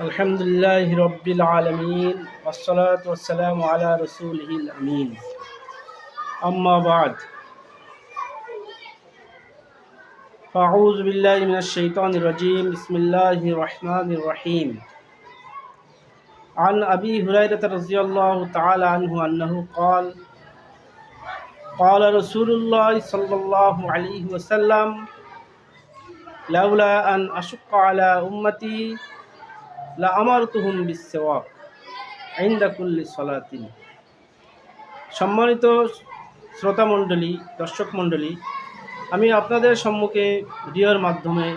الحمد لله رب العالمين والصلاة والسلام على رسوله الأمين أما بعد فأعوذ بالله من الشيطان الرجيم بسم الله الرحمن الرحيم عن أبي هريرة رضي الله تعالى عنه أنه قال قال رسول الله صلى الله عليه وسلم لولا أن أشق على أمتي লামারতুহুম বিসওয়াক ইনদা কুল্লি সলাতিন। সম্মানিত শ্রোতা মণ্ডলী দর্শক মণ্ডলী আমি আপনাদের সম্মুখে ভিডিওর মাধ্যমে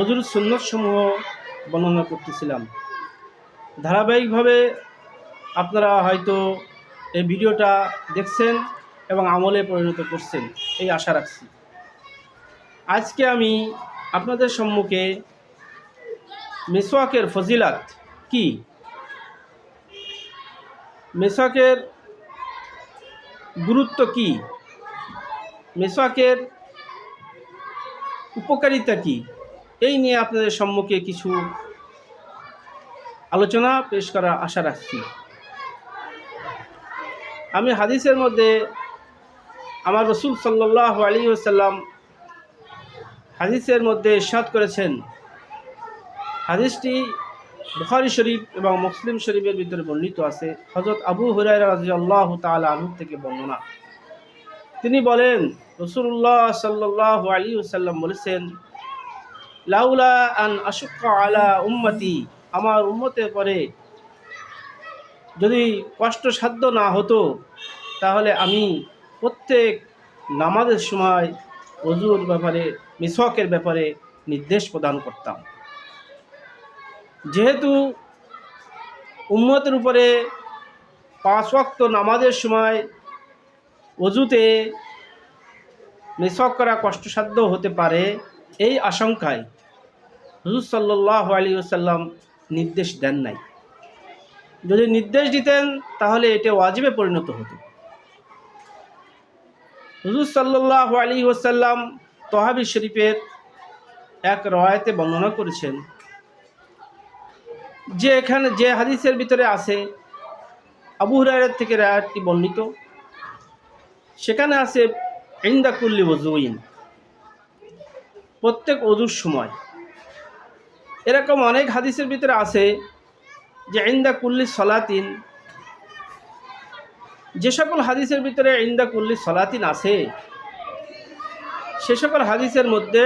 অজুর সুন্নতসমূহ বর্ণনা করতেছিলাম। ধারাবাহিকভাবে আপনারা হয়তো এই ভিডিওটা দেখছেন এবং আমলে পরিণত করছেন, এই আশা রাখছি। আজকে আমি আপনাদের সম্মুখে মেসোয়াকের ফজিলাত কি? মেসোয়াকের গুরুত্ব কি? মেসোয়াকের উপকারিতা কি? এই নিয়ে আপনাদের সম্মুখে কিছু আলোচনা পেশ করার আশা রাখছি। আমি হাদিসের মধ্যে আমার রসুল সাল্লাহ আলী সাল্লাম হাদিসের মধ্যে ইরশাদ করেছেন হাদিসটি বুখারি শরীফ এবং মুসলিম শরীফের ভিতরে বর্ণিত আছে। হজরত আবু হুরাইরা রাজি আল্লাহ তালা আনহু থেকে বর্ণনা। তিনি বলেন রসুল্লাহ সাল্লাহ আলী সাল্লাম বলেছেন, লাউলা আন আশুক্কা আলা উম্মতি, আমার উম্মতের পরে যদি কষ্টসাধ্য না হতো, তাহলে আমি প্রত্যেক নামাজের সময় অজুর ব্যাপারে মিসকের ব্যাপারে নির্দেশ প্রদান করতাম। যেহেতু উম্মতের উপরে পাঁচ ওয়াক্ত নামাজের সময় অজুতে মেসক করা কষ্টসাধ্য হতে পারে, এই আশঙ্কায় হুজুর সাল্লাহ আলী সাল্লাম নির্দেশ দেন নাই। যদি নির্দেশ দিতেন, তাহলে এটা ওয়াজিবে পরিণত হতো। হুজুর সাল্লাহ আলী ওসাল্লাম তহাবি শরীফের এক রয়াতে বর্ণনা করেছেন যে এখানে যে হাদিসের ভিতরে আছে, আবু হুরায়ের থেকে রায়াতটি বর্ণিত। সেখানে আছে, ইন্দা কুল্লি ওজুইন প্রত্যেক অজুর সময়। এরকম অনেক হাদিসের ভিতরে আছে যে, ইন্দা কুল্লি সলাতিন যে সকল হাদিসের ভিতরে ইন্দা কুল্লি সলাতিন আছে, সে সকল হাদিসের মধ্যে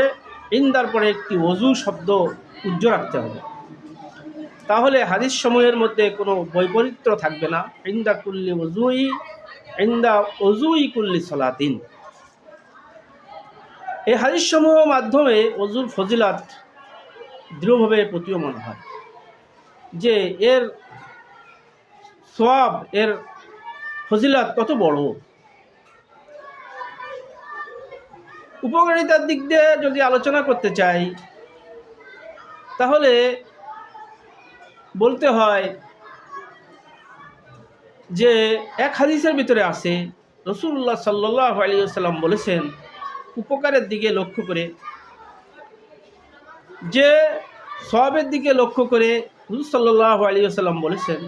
ইন্দার পরে একটি অজু শব্দ উজ্জ্ব রাখতে হবে। তাহলে হাদিস সমূহের মধ্যে কোনো বৈপরীত্য থাকবে না। ইন্দা কুল্লি অজুই ইন্দা অজুই কুল্লি সলাতিন। এই হাদিস সমূহ মাধ্যমে অজুর ফজিলাত দৃঢ়ভাবে প্রতীয়মান হয়। যে এর সব এর ফজিলাত কত বড়? উপকারিতার দিক দিয়ে যদি আলোচনা করতে চাই, তাহলে বলতে হয় যে এক হাদিসের ভিতরে আছে রসুল্লাহ সাল্লাহ আলী সাল্লাম বলেছেন, উপকারের দিকে লক্ষ্য করে, যে সবের দিকে লক্ষ্য করে হুজুর সাল্লাহ আলী সাল্লাম বলেছেন,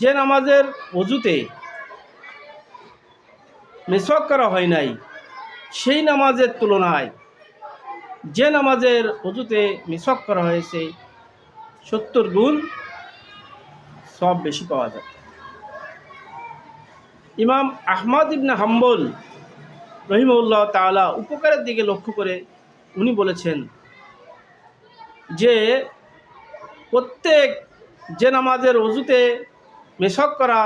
যে নামাজের অজুতে মেসক করা হয় নাই, সেই নামাজের তুলনায় যে নামাজের অজুতে মেসক করা হয়েছে সত্তর গুণ সব বেশি পাওয়া যায়। ইমাম আহমদ ইবনে হাম্বল রহিমউল্লাহ তালা উপকারের দিকে লক্ষ্য করে উনি বলেছেন যে, প্রত্যেক যে নামাজের অজুতে মেশক করা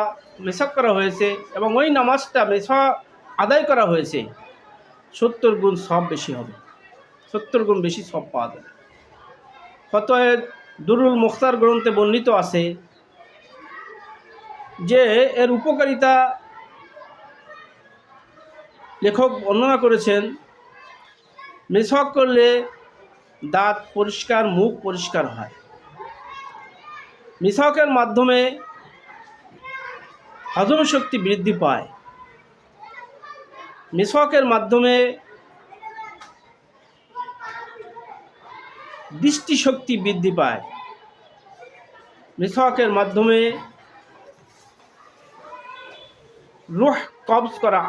মেশক করা হয়েছে এবং ওই নামাজটা মেশক আদায় করা হয়েছে, সত্তর গুণ সব বেশি হবে। সত্তর গুণ বেশি সব পাওয়া যাবে। ফতোয়ের দুরুল মুখতার গ্রন্থে বর্ণিত আছে যে এর উপকারিতা লেখক বর্ণনা করেছেন মেশক করলে দাঁত পরিষ্কার, মুখ পরিষ্কার হয়। মিশকের মাধ্যমে হজম শক্তি বৃদ্ধি পায়। মিশকের মাধ্যমে দৃষ্টিশক্তি বৃদ্ধি পায়। মিসওয়াকের মাধ্যমে রুহ কবজ করা